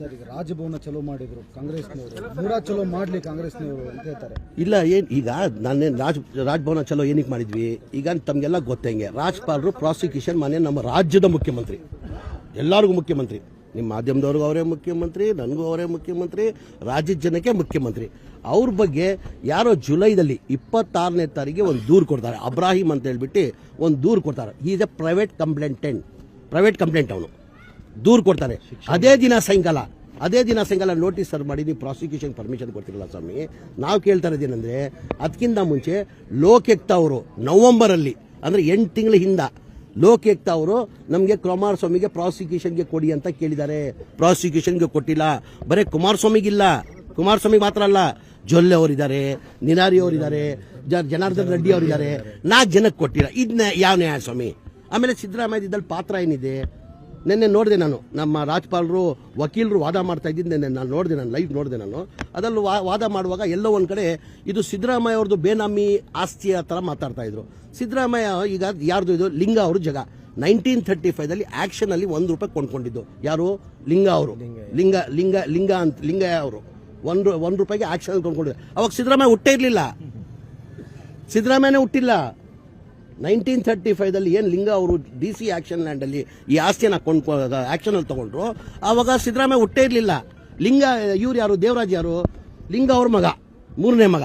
Sir, ಈಗ ಚಲೋ ಮಾಡಿದ್ರು ಚಲೋ ಮಾಡ್ಲಿ ಕಾಂಗ್ರೆಸ್ನವರು ಅಂತ ಹೇಳ್ತಾರೆ. ಇಲ್ಲ, ಏನ್, ಈಗ ನಾನೇನು ರಾಜ್, ರಾಜಭವನ ಚಲೋ ಏನಕ್ಕೆ ಮಾಡಿದ್ವಿ? ಈಗ ತಮಗೆಲ್ಲ ಗೊತ್ತಂಗೆ ರಾಜ್ಪಾಲರು ಪ್ರಾಸಿಕ್ಯೂಷನ್ ಮನೆ ನಮ್ಮ ರಾಜ್ಯದ ಮುಖ್ಯಮಂತ್ರಿ. ಎಲ್ಲರಿಗೂ ಮುಖ್ಯಮಂತ್ರಿ. ನಿಮ್ಮ ಮಾಧ್ಯಮದವ್ರಿಗೂ ಅವರೇ ಮುಖ್ಯಮಂತ್ರಿ, ನನಗೂ ಅವರೇ ಮುಖ್ಯಮಂತ್ರಿ, ರಾಜ್ಯದ ಜನಕ್ಕೆ ಮುಖ್ಯಮಂತ್ರಿ. ಅವ್ರ ಬಗ್ಗೆ ಯಾರೋ ಜುಲೈದಲ್ಲಿ ಇಪ್ಪತ್ತಾರನೇ ತಾರೀಕಿಗೆ ಒಂದು ದೂರು ಕೊಡ್ತಾರೆ. ಅಬ್ರಾಹಿಂ ಅಂತ ಹೇಳ್ಬಿಟ್ಟು ಒಂದು ದೂರು ಕೊಡ್ತಾರೆ. Is a private complainant private complaint ಅವನು. ದೂರು ಕೊಡ್ತಾರೆ. ಅದೇ ದಿನ ಸಾಯಂಕಾಲ, ಅದೇ ದಿನ ಸಾಯಂಕಾಲ ನೋಟಿಸ್ ಸರ್ ಮಾಡಿ, ನೀವು ಪ್ರಾಸಿಕ್ಯೂಷನ್ ಪರ್ಮಿಷನ್ ಕೊಡ್ತಿರಲ್ಲ ಸ್ವಾಮಿ? ನಾವು ಕೇಳ್ತಾ ಇದ್ದೀನಂದ್ರೆ ಅದಕ್ಕಿಂತ ಮುಂಚೆ ಲೋಕೆಕ್ತ ಅವರು ನವಂಬರಲ್ಲಿ, ಅಂದರೆ ಎಂಟು ತಿಂಗಳ ಹಿಂದ ಲೋಕಾಯುಕ್ತ ಅವರು ನಮಗೆ ಕುಮಾರಸ್ವಾಮಿಗೆ ಪ್ರಾಸಿಕ್ಯೂಷನ್ಗೆ ಕೊಡಿ ಅಂತ ಕೇಳಿದ್ದಾರೆ. ಪ್ರಾಸಿಕ್ಯೂಷನ್ಗೆ ಕೊಟ್ಟಿಲ್ಲ. ಬರೀ ಕುಮಾರಸ್ವಾಮಿಗಿಲ್ಲ. ಕುಮಾರಸ್ವಾಮಿ ಮಾತ್ರ ಅಲ್ಲ, ಜೊಲ್ಲೆ ಅವರಿದ್ದಾರೆ ನಿನಾರಿ ಅವರಿದ್ದಾರೆ ಜನಾರ್ದನ್ ರೆಡ್ಡಿ ಅವರಿದ್ದಾರೆ. ನಾಲ್ಕು ಜನಕ್ಕೆ ಕೊಟ್ಟಿಲ್ಲ. ಇದನ್ನ ಯಾವ ನ್ಯಾಯ ಸ್ವಾಮಿ? ಆಮೇಲೆ ಸಿದ್ದರಾಮಯ್ಯದಲ್ಲಿ ಪಾತ್ರ ಏನಿದೆ? ನಿನ್ನೆ ನೋಡಿದೆ ನಾನು. ನಮ್ಮ ರಾಜ್ಪಾಲರು ವಕೀಲರು ವಾದ ಮಾಡ್ತಾ ಇದ್ದಿದ್ದು ನಿನ್ನೆ ನಾನು ನೋಡಿದೆ ನಾನು ಲೈವ್ ನೋಡಿದೆ ನಾನು. ಅದರಲ್ಲೂ ವಾ- ವಾದ ಮಾಡುವಾಗ ಎಲ್ಲೋ ಒಂದು ಕಡೆ ಇದು ಸಿದ್ದರಾಮಯ್ಯ ಅವ್ರದ್ದು ಬೇನಾಮಿ ಆಸ್ತಿಯ ಥರ ಮಾತಾಡ್ತಾ ಇದ್ರು. ಸಿದ್ದರಾಮಯ್ಯ ಈಗ ಯಾರ್ದು ಇದು? ಲಿಂಗ ಅವರು ಜಗ. ನೈನ್ಟೀನ್ ತರ್ಟಿ ಫೈವ್ದಲ್ಲಿ ಆ್ಯಕ್ಷನಲ್ಲಿ ಒಂದು ರೂಪಾಯಿ ಕೊಂಡ್ಕೊಂಡಿದ್ದು. ಯಾರು? ಲಿಂಗ ಅವರು. ಲಿಂಗ ಲಿಂಗ. ಲಿಂಗ ಅಂತ ಲಿಂಗಯ್ಯ ಅವರು. ಒಂದು ಒಂದು ರೂಪಾಯಿಗೆ ಆ್ಯಕ್ಷನಲ್ಲಿ ಕೊಂಡ್ಕೊಂಡಿದ್ದು ಅವಾಗ ಸಿದ್ದರಾಮಯ್ಯ ಹುಟ್ಟೇ ಇರಲಿಲ್ಲ. ಸಿದ್ದರಾಮಯ್ಯನೇ ಹುಟ್ಟಿಲ್ಲ. ನೈನ್ಟೀನ್ ತರ್ಟಿ ಫೈವ್ದಲ್ಲಿ ಏನು ಲಿಂಗ ಅವರು ಡಿ ಸಿ ಆ್ಯಕ್ಷನ್ ಲ್ಯಾಂಡಲ್ಲಿ ಈ ಆಸ್ತಿಯನ್ನು ಕೊಂಡ್ಕೊ ಆ್ಯಕ್ಷನಲ್ಲಿ ತೊಗೊಂಡ್ರು, ಆವಾಗ ಸಿದ್ದರಾಮಯ್ಯ ಹುಟ್ಟೇ ಇರಲಿಲ್ಲ. ಲಿಂಗ, ಇವ್ರು ಯಾರು? ದೇವರಾಜ್ ಯಾರು? ಲಿಂಗ ಅವ್ರ ಮಗ, ಮೂರನೇ ಮಗ.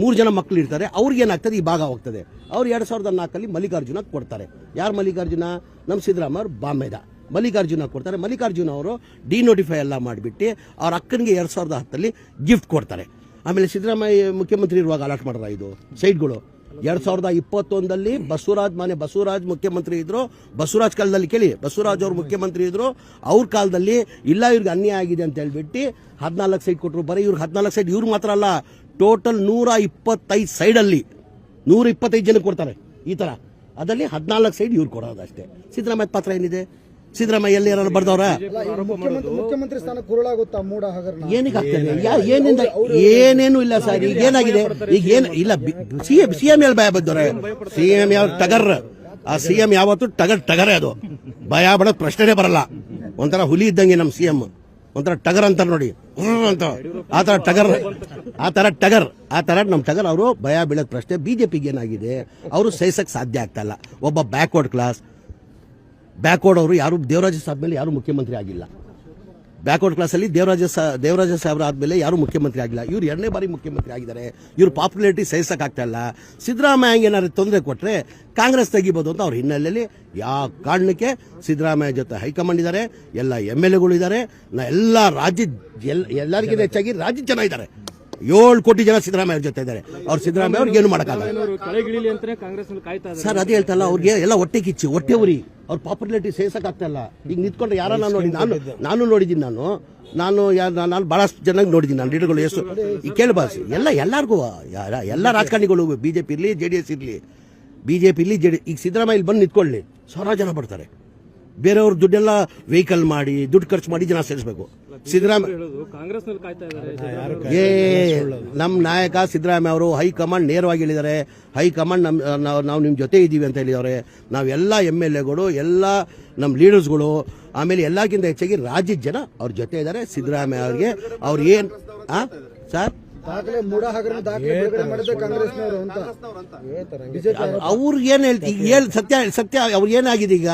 ಮೂರು ಜನ ಮಕ್ಕಳು ಇರ್ತಾರೆ. ಅವ್ರಿಗೆ ಏನಾಗ್ತದೆ? ಈ ಭಾಗ ಹೋಗ್ತದೆ. ಅವ್ರು ಎರಡು ಸಾವಿರದ ನಾಲ್ಕಲ್ಲಿ ಮಲ್ಲಿಕಾರ್ಜುನ ಕೊಡ್ತಾರೆ. ಯಾರು ಮಲ್ಲಿಕಾರ್ಜುನ? ನಮ್ಮ ಸಿದ್ದರಾಮಯ್ಯ ಬಾಂಬೆದ. ಮಲ್ಲಿಕಾರ್ಜುನ ಕೊಡ್ತಾರೆ. ಮಲ್ಲಿಕಾರ್ಜುನ ಅವರು ಡಿ ನೋಟಿಫೈ ಎಲ್ಲ ಮಾಡಿಬಿಟ್ಟು ಅವ್ರ ಅಕ್ಕನಿಗೆ ಎರಡು ಸಾವಿರದ ಹತ್ತಲ್ಲಿ ಗಿಫ್ಟ್ ಕೊಡ್ತಾರೆ. ಆಮೇಲೆ ಸಿದ್ದರಾಮಯ್ಯ ಮುಖ್ಯಮಂತ್ರಿ ಇರುವಾಗ ಅಲಾಟ್ ಮಾಡ್ರ ಇದು ಸೈಟ್ಗಳು ಎರಡ್ ಸಾವಿರದ ಇಪ್ಪತ್ತೊಂದಲ್ಲಿ ಬಸವರಾಜ್ ಮಾನೆ ಬಸವರಾಜ್ ಮುಖ್ಯಮಂತ್ರಿ ಇದ್ರು. ಬಸವರಾಜ್ ಕಾಲದಲ್ಲಿ ಕೇಳಿ, ಬಸವರಾಜ್ ಅವರು ಮುಖ್ಯಮಂತ್ರಿ ಇದ್ರು. ಅವ್ರ ಕಾಲದಲ್ಲಿ ಇಲ್ಲ, ಇವ್ರಿಗೆ ಅನ್ಯಾಯ ಆಗಿದೆ ಅಂತ ಹೇಳ್ಬಿಟ್ಟು ಹದಿನಾಲ್ಕು ಸೈಡ್ ಕೊಟ್ಟರು ಬರೀ ಇವ್ರಿಗೆ ಹದಿನಾಲ್ಕು ಸೈಡ್ ಇವ್ರು ಮಾತ್ರ ಅಲ್ಲ, ಟೋಟಲ್ ನೂರ ಇಪ್ಪತ್ತೈದು ಸೈಡಲ್ಲಿ ನೂರ ಇಪ್ಪತ್ತೈದು ಜನಕ್ಕೆ ಕೊಡ್ತಾರೆ ಈ ಥರ ಅದರಲ್ಲಿ ಹದಿನಾಲ್ಕು ಸೈಡ್ ಇವ್ರು ಕೊಡೋದು ಅಷ್ಟೇ ಸಿದ್ದರಾಮಯ್ಯ ಪಾತ್ರ ಏನಿದೆ? ಸಿದ್ದರಾಮಯ್ಯ ಎಲ್ಲಿ ಯಾರು ಬರ್ದವ್ರ? ಮುಖ್ಯಮಂತ್ರಿ ಸ್ಥಾನ ಕುರುಳಾಗುತ್ತಾ ಮೂಡ ಹಗರಣ? ಏನಕ್ಕೆ ಆಗ್ತದೆ ಏನಿಂದ ಏನೇನು ಇಲ್ಲ ಸರ್ ಈಗ ಏನಾಗಿದೆ? ಈಗ ಏನು ಇಲ್ಲ ಸಿ ಎಂ ಸಿ ಎಂ ಎಲ್ಲಿ ಭಯ ಬದ್ದವ್ರೆ ಸಿ ಎಂ ಯಾವ ಟಗರ್ ಆ ಸಿ ಎಂ ಯಾವತ್ತು ಟಗರ್ ಟಗರೇ ಅದು. ಭಯ ಬಡೋದ್ ಪ್ರಶ್ನೆನೇ ಬರಲ್ಲ. ಒಂಥರ ಹುಲಿ ಇದ್ದಂಗೆ ನಮ್ಮ ಸಿ ಎಂ. ಒಂಥರ ಟಗರ್ ಅಂತಾರೆ ನೋಡಿ. ಅಂತ. ಆ ಥರ ಟಗರ್ ಆ ಥರ ಟಗರ್ ಆ ಥರ ನಮ್ಮ ಟಗರ್ ಅವರು ಭಯ ಬೀಳೋದ್ ಪ್ರಶ್ನೆ. ಬಿಜೆಪಿಗೆ ಏನಾಗಿದೆ? ಅವರು ಸಹಿಸಕ್ ಸಾಧ್ಯ ಆಗ್ತಾ ಇಲ್ಲ. ಒಬ್ಬ ಬ್ಯಾಕ್ವರ್ಡ್ ಕ್ಲಾಸ್ ಬ್ಯಾಕ್ವರ್ಡ್ ಅವರು ಯಾರು, ದೇವರಾಜ ಸಾಹೇಬ್ ಮೇಲೆ ಯಾರು ಮುಖ್ಯಮಂತ್ರಿ ಆಗಿಲ್ಲ. ಬ್ಯಾಕ್ವರ್ಡ್ ಕ್ಲಾಸಲ್ಲಿ ದೇವರಾಜ ದೇವರಾಜ ಸಾಹೇಬ್ರ ಆದಮೇಲೆ ಯಾರು ಮುಖ್ಯಮಂತ್ರಿ ಆಗಿಲ್ಲ. ಇವ್ರು ಎರಡನೇ ಬಾರಿ ಮುಖ್ಯಮಂತ್ರಿ ಆಗಿದ್ದಾರೆ. ಇವ್ರ ಪಾಪ್ಯುಲಾರಿಟಿ ಸಹಿಸಕ್ಕಾಗ್ತಾ ಇಲ್ಲ. ಸಿದ್ದರಾಮಯ್ಯ ಏನಾದ್ರು ತೊಂದರೆ ಕೊಟ್ಟರೆ ಕಾಂಗ್ರೆಸ್ ತೆಗಿಬೋದು ಅಂತ ಅವ್ರ ಹಿನ್ನೆಲೆಯಲ್ಲಿ ಯಾವ ಕಾರಣಕ್ಕೆ ಸಿದ್ದರಾಮಯ್ಯ ಜೊತೆ ಹೈಕಮಾಂಡ್ ಇದ್ದಾರೆ, ಎಲ್ಲ ಎಂ ಎಲ್ ಎಗಳು ಇದ್ದಾರೆ ಎಲ್ಲ ರಾಜ್ಯ ಎಲ್ ಎಲ್ಲರಿಗಿಂತ ಹೆಚ್ಚಾಗಿ ರಾಜ್ಯ ಜನ ಇದ್ದಾರೆ ಏಳು ಕೋಟಿ ಜನ ಸಿದ್ದರಾಮಯ್ಯ ಜೊತೆ ಇದ್ದಾರೆ. ಅವ್ರು ಸಿದ್ದರಾಮಯ್ಯ ಅವ್ರಿಗೆ ಏನು ಮಾಡೋಕ್ಕಾಗಲ್ಲ. ಸರ್, ಅದೇ ಹೇಳ್ತಲ್ಲ ಅವ್ರಿಗೆ ಎಲ್ಲ ಹೊಟ್ಟೆ ಕಿಚ್ಚು, ಹೊಟ್ಟೆ ಉರಿ. ಅವ್ರ ಪಾಪ್ಯುಲಾರಿಟಿ ಸೇರ್ಸಕ್ಕಾಗ್ತಾ ಇಲ್ಲ ಈಗ ನಿಂತ್ಕೊಂಡ್ರೆ ಯಾರನ್ನ ನೋಡಿ ನಾನು ನಾನು ನೋಡಿದ್ದೀನಿ ನಾನು. ನಾನು ನಾನು ಭಾಳಷ್ಟು ಚೆನ್ನಾಗಿ ನೋಡಿದ್ದೀನಿ ನಾನು ಲೀಡರ್ಗಳು ಎಷ್ಟು ಈ ಕೇಳಬಾರ್ದು ಎಲ್ಲ ಎಲ್ಲರಿಗೂ ಯಾರ- ಎಲ್ಲ ರಾಜಕಾರಣಿಗಳು ಬಿಜೆಪಿ ಇರಲಿ ಜೆ ಡಿ ಎಸ್ ಇರಲಿ ಬಿಜೆಪಿ ಇರಲಿ ಜೆ ಡಿ ಈಗ ಸಿದ್ದರಾಮಯ್ಯ ಇಲ್ಲಿ ಬಂದು ನಿಂತ್ಕೊಳ್ಳಿ. ಸಾವಿರ ಜನ ಬರ್ತಾರೆ. ಬೇರೆಯವ್ರ ದುಡ್ಡೆಲ್ಲ ವೆಹಿಕಲ್ ಮಾಡಿ ದುಡ್ಡು ಖರ್ಚು ಮಾಡಿ ಜನ ಸೇರಿಸಬೇಕು. ಸಿದ್ದರಾಮಯ್ಯ ಹೇಳೋದು ಕಾಂಗ್ರೆಸ್ ಕಾಯ್ತಾ ಇದ್ದಾರೆ. ಏ ನಮ್ಮ ನಾಯಕ ಸಿದ್ದರಾಮಯ್ಯ ಅವರು ಹೈಕಮಾಂಡ್ ನೇರವಾಗಿ ಹೇಳಿದ್ದಾರೆ. ಹೈಕಮಾಂಡ್ ನಮ್ಮ ನಾವು ನಾವು ನಿಮ್ಮ ಜೊತೆ ಇದ್ದೀವಿ ಅಂತ ಹೇಳಿದವ್ರೆ ನಾವೆಲ್ಲ ಎಂ ಎಲ್ ಎಗಳು ಎಲ್ಲ ನಮ್ಮ ಲೀಡರ್ಸ್ಗಳು ಆಮೇಲೆ ಎಲ್ಲಕ್ಕಿಂತ ಹೆಚ್ಚಾಗಿ ರಾಜ್ಯದ ಜನ ಅವ್ರ ಜೊತೆ ಇದ್ದಾರೆ. ಸಿದ್ದರಾಮಯ್ಯ ಅವ್ರಿಗೆ ಅವ್ರು ಏನು ಹಾಂ ಸರ್? ಅವ್ರಿಗೆ ಏನು ಹೇಳ್ತಿ ಹೇಳಿ ಸತ್ಯ ಸತ್ಯ ಅವ್ರು ಏನಾಗಿದೆ ಈಗ?